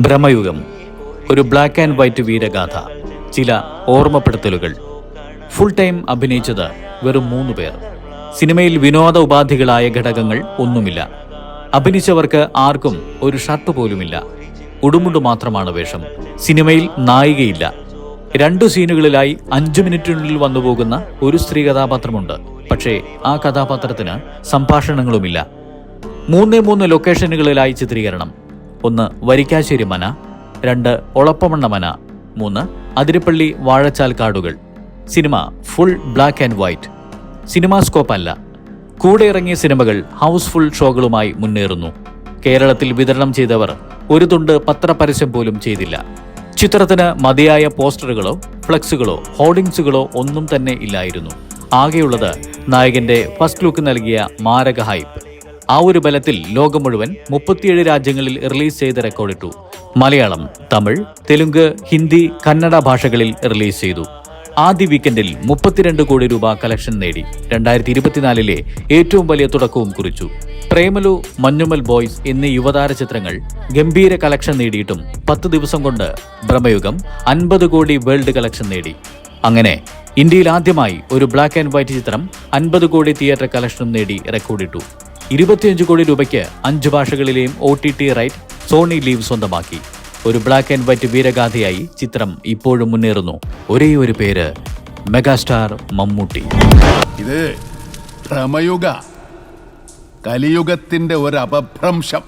ഭ്രമയുഗം ഒരു black and white Veeragatha ചില ഓർമ്മപ്പെടുത്തലുകൾ. Full time അഭിനയിച്ചത് വെറും മൂന്ന് പേർ. സിനിമയിൽ വിനോദ ഉപാധികളായ ഘടകങ്ങൾ ഒന്നുമില്ല. അഭിനയിച്ചവർക്ക് ആർക്കും ഒരു ഷർട്ട് പോലുമില്ല. ഉടുമുണ്ട് മാത്രമാണ് വേഷം. സിനിമയിൽ നായികയില്ല. രണ്ടു സീനുകളിലായി അഞ്ചു മിനിറ്റിനുള്ളിൽ വന്നുപോകുന്ന ഒരു സ്ത്രീ കഥാപാത്രമുണ്ട്. പക്ഷേ ആ കഥാപാത്രത്തിന് സംഭാഷണങ്ങളുമില്ല. മൂന്നേ മൂന്ന് ലൊക്കേഷനുകളിലായി ചിത്രീകരണം. ഒന്ന് വരിക്കാശ്ശേരി മന രണ്ട് ഒളപ്പമണ്ണ മന മൂന്ന് അതിരപ്പള്ളി വാഴച്ചാൽ കാടുകൾ. Cinema full black and white. CinemaScope അല്ല. കൂടെ ഇറങ്ങിയ സിനിമകൾ ഹൗസ്ഫുൾ ഷോകളുമായി മുന്നേറുന്നു. കേരളത്തിൽ വിതരണം ചെയ്തവർ ഒരു തുണ്ട് പത്രപരസ്യം പോലും ചെയ്തില്ല. ചിത്രത്തിന് മതിയായ പോസ്റ്ററുകളോ ഫ്ലക്സുകളോ ഹോർഡിങ്സുകളോ ഒന്നും തന്നെ ഇല്ലായിരുന്നു. ആകെയുള്ളത് നായകന്റെ ഫസ്റ്റ് ലുക്ക് നൽകിയ മാരക ഹൈപ്പ്. ആ ഒരു ബലത്തിൽ ലോകം മുഴുവൻ മുപ്പത്തിയേഴ് രാജ്യങ്ങളിൽ റിലീസ് ചെയ്ത് റെക്കോർഡിട്ടു. മലയാളം തമിഴ് തെലുങ്ക് ഹിന്ദി കന്നഡ ഭാഷകളിൽ റിലീസ് ചെയ്തു. ആദ്യ വീക്കെൻഡിൽ മുപ്പത്തിരണ്ട് കോടി രൂപ കളക്ഷൻ നേടി. രണ്ടായിരത്തി ഇരുപത്തിനാലിലെ ഏറ്റവും വലിയ തുടക്കവും കുറിച്ചു. പ്രേമലു മഞ്ഞുമൽ ബോയ്സ് എന്നീ യുവതാര ചിത്രങ്ങൾ ഗംഭീര കളക്ഷൻ നേടിയിട്ടും പത്ത് ദിവസം കൊണ്ട് ഭ്രമയുഗം അൻപത് കോടി വേൾഡ് കളക്ഷൻ നേടി. അങ്ങനെ ഇന്ത്യയിൽ ആദ്യമായി ഒരു ബ്ലാക്ക് ആൻഡ് വൈറ്റ് ചിത്രം അൻപത് കോടി തിയേറ്റർ കളക്ഷനും നേടി റെക്കോർഡിട്ടു. ഇരുപത്തിയഞ്ച് കോടി രൂപയ്ക്ക് അഞ്ച് ഭാഷകളിലെയും O T T right Sony LIV സ്വന്തമാക്കി. ഒരു ബ്ലാക്ക് ആൻഡ് വൈറ്റ് വീരഗാഥയായി ചിത്രം ഇപ്പോഴും മുന്നേറുന്നു. ഒരേ ഒരു പേര് മെഗാസ്റ്റാർ മമ്മൂട്ടി. ഇത് ഭ്രമയുഗ കലിയുഗത്തിന്റെ ഒരു അപഭ്രംശം.